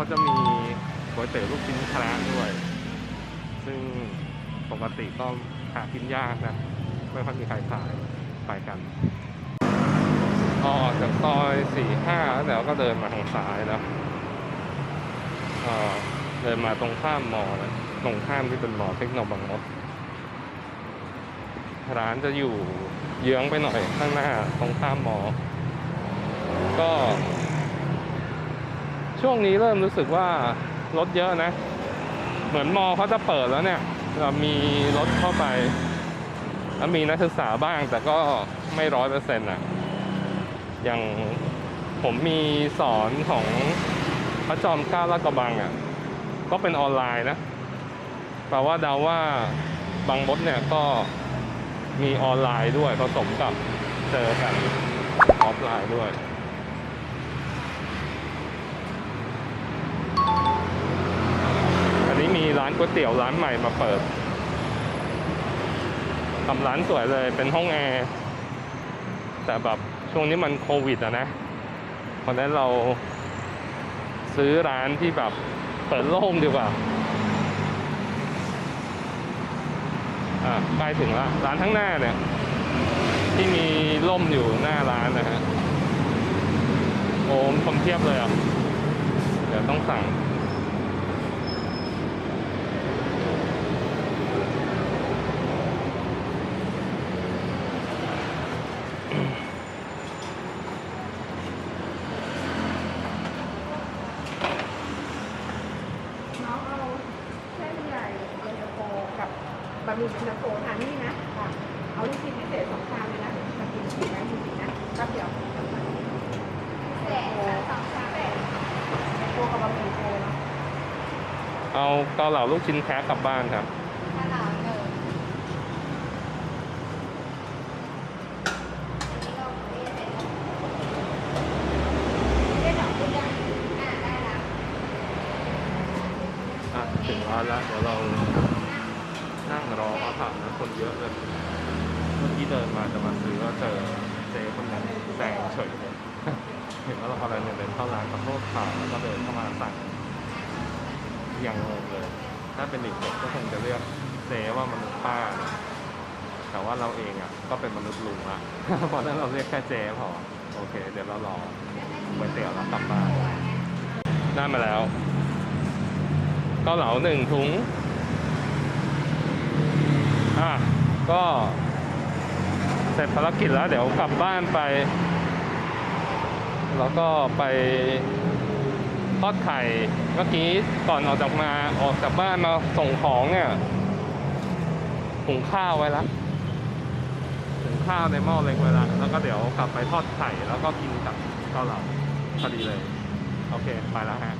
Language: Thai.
เขาจะมีก๋วยเตี๋ยวลูกชิ้นแคระด้วย ซึ่งปกติก็หากินยากนะ ไม่ค่อยมีใครขายไปกันออกจากซอยสี่ห้าแล้วก็เดินมาทางซ้ายแล้วเเดินมาตรงข้ามมอนะตรงข้ามที่เป็นมอเทคโนบางมดร้านจะอยู่เยื้องไปหน่อยข้างหน้าตรงข้ามมอ ก็ ช่วงนี้เริ่มรู้สึกว่ารถเยอะนะ เหมือนมอเขาจะเปิดแล้วเนี่ยเรามีรถเข้าไปแล้วมีนักศึกษาบ้าง แต่ก็ไม่ร้อยเปอร์เซ็นต์อะ อย่างผมมีสอนของพระจอมเกล้าลาดกระบังอะ ก็เป็นออนไลน์นะแปลว่าเดาว่าบางมดเนี่ยก็มีออนไลน์ด้วยผสมกับเจอกันออฟไลน์ด้วยานก๋วยเตี๋ยวร้านใหม่มาเปิดทำร้านสวยเลยเป็นห้องแอร์แต่แบบช่วงนี้มันโควิดอะนะเพราะนั้นเราซื้อร้านที่แบบเปิดโล่งดีกว่าอ่าใกล้ถึงละร้านข้างหน้าเนี่ย ที่มีร่มอยู่หน้าร้านนะฮะโอ้มคนเทียบเลยอะ เดี๋ยวต้องสั่ง น้องเอาเส้นใหญ่เย็นตาโฟกับบะหมี่เย็นตาโฟทานนี่นะค่ะเอาลูกชิ้นพิเศษสองชามเลยนะมากินกินไหมจริงๆนะแป๊บเดียวพิเศษสองชามโฟกับบะหมี่โฟเนาะเอาเกาเหลาลูกชิ้นแท้กลับบ้านครับถ้าเราเดินได้ดอกกุหลาบอ่าได้แล้วอะถึงร้านแล้วเดี๋ยวเรานั่ง รอเขาถามนะคนเยอะเลยเมื่อกี้เดินมาจะมาซื้อก็เจอเจ๊คนนั้นแซงเฉยเลยเห็นว่าเราอะไรเนี่ยเดินเข้าร้านขอโทษค่ะแล้วก็เดินเข้ามาสั่งยังงงเลย ถ้าเป็นเด็กก็คงจะเรียกเจ๊ว่ามนุษย์ป้านะแต่ว่าเราเองอะก็เป็นมนุษย์ลุงละเพราะฉะนั้นเราเรียกแค่เจ๊พอโอเค เดี๋ยวเรารอก๋วยเตี๋ยวแล้วกลับบ้านได้มาแล้วเกาเหลาหนึ่งถุง อะก็เสร็จภารกิจแล้วเดี๋ยวกลับบ้านไป แล้วก็ไปทอดไข่เมื่อกี้ก่อนออกจากมาออกจากบ้านมาส่งของเนี่ยหุงข้าวไว้แล้วหุงข้าวในหม้อเล็กไว้ล้วแล้วก็เดี๋ยวกลับไปทอดไข่แล้วก็กินกับเกาเหลาพอดีเลย โอเค ไปแล้วฮะ